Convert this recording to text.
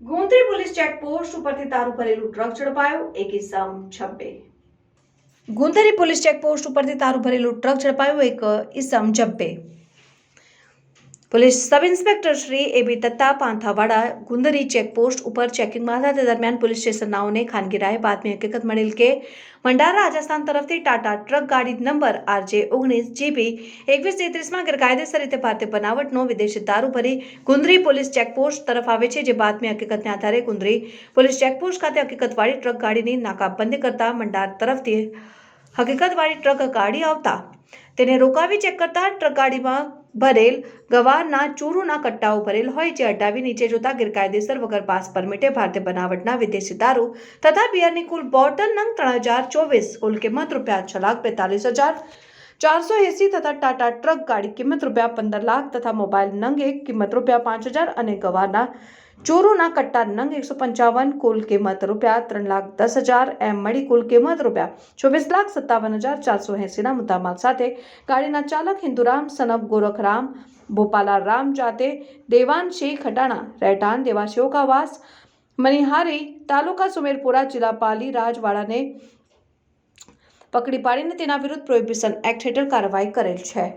ગોંદરી police checkpost ઉપરથી તારું ભરેલું ટ્રક ઝડપાયો એક ઇસમ છબ્બે ગુંદરી પોલીસ ચેકપોસ્ટ ઉપરથી તારું ભરેલું ટ્રક ઝડપાયું, એક ઇસમ જબ્બે police sub inspector Shri AB Datta Panthawada Gundri checkpost ઉપર ચેકિંગમાં હતા દરમિયાન પોલીસ સ્ટેશનનાઓને ખાનગી રાહે બાતમી હકીકત મળેલ કે ભંડારા રાજસ્થાન તરફથી ટાટા ટ્રક ગાડી નંબર આરજે ઓગણીસ જીબી એકવીસ તેત્રીસમાં ગેરકાયદેસર રીતે ભારતીય બનાવટનો વિદેશી દારૂ ભરી ગુંદરી પોલીસ ચેકપોસ્ટ તરફ આવે છે, જે બાતમી હકીકતને આધારે ગુંદરી પોલીસ ચેકપોસ્ટ ખાતે હકીકતવાળી ટ્રક ગાડીની નાકાબંધી કરતા મંડાર તરફથી હકીકતવાળી ટ્રક ગાડી આવતા તેને રોકાવી ચેક કરતા ટ્રક ગાડીમાં ભરેલ ગવારના ચૂરુના કટ્ટાઓ ભરેલ હોય જે હટાવી નીચે જોતા ગેરકાયદેસર વગર પાસ પરમિટે ભારતીય બનાવટના વિદેશી દારૂ તથા બિયરની કુલ બોટલ નંગ ત્રણ હજાર ચોવીસ, કુલ કિંમત રૂપિયા છ લાખ બેતાલીસ હજાર ચારસો એસી તથા ટાટા ટ્રક ગાડી કિંમત રૂપિયા પંદર લાખ તથા મોબાઈલ નંગ એક કિંમત રૂપિયા પાંચ હજાર અને ગવારના ચોરોના કટ્ટા નંગ એકસો પંચાવન, કુલ કિંમત રૂપિયા ત્રણ લાખ દસ હજાર, એમ મળી કુલ કિંમત રૂપિયા ચોવીસ લાખ સત્તાવન હજાર ચારસો એંસીના મુદ્દામાલ સાથે ગાડીના ચાલક હિન્દુરામ સનબ ગોરખરામ, ભોપાલા રામ જાતે દેવાનશી ખટાણા, રહેઠાણ દેવાશીઓ કાવાસ મનિહારી તાલુકા સુમેરપુરા જિલ્લા પાલી રાજવાડાને પકડી પાડીને તેના વિરુદ્ધ પ્રોહિબિશન એક્ટ હેઠળ કાર્યવાહી કરેલ છે.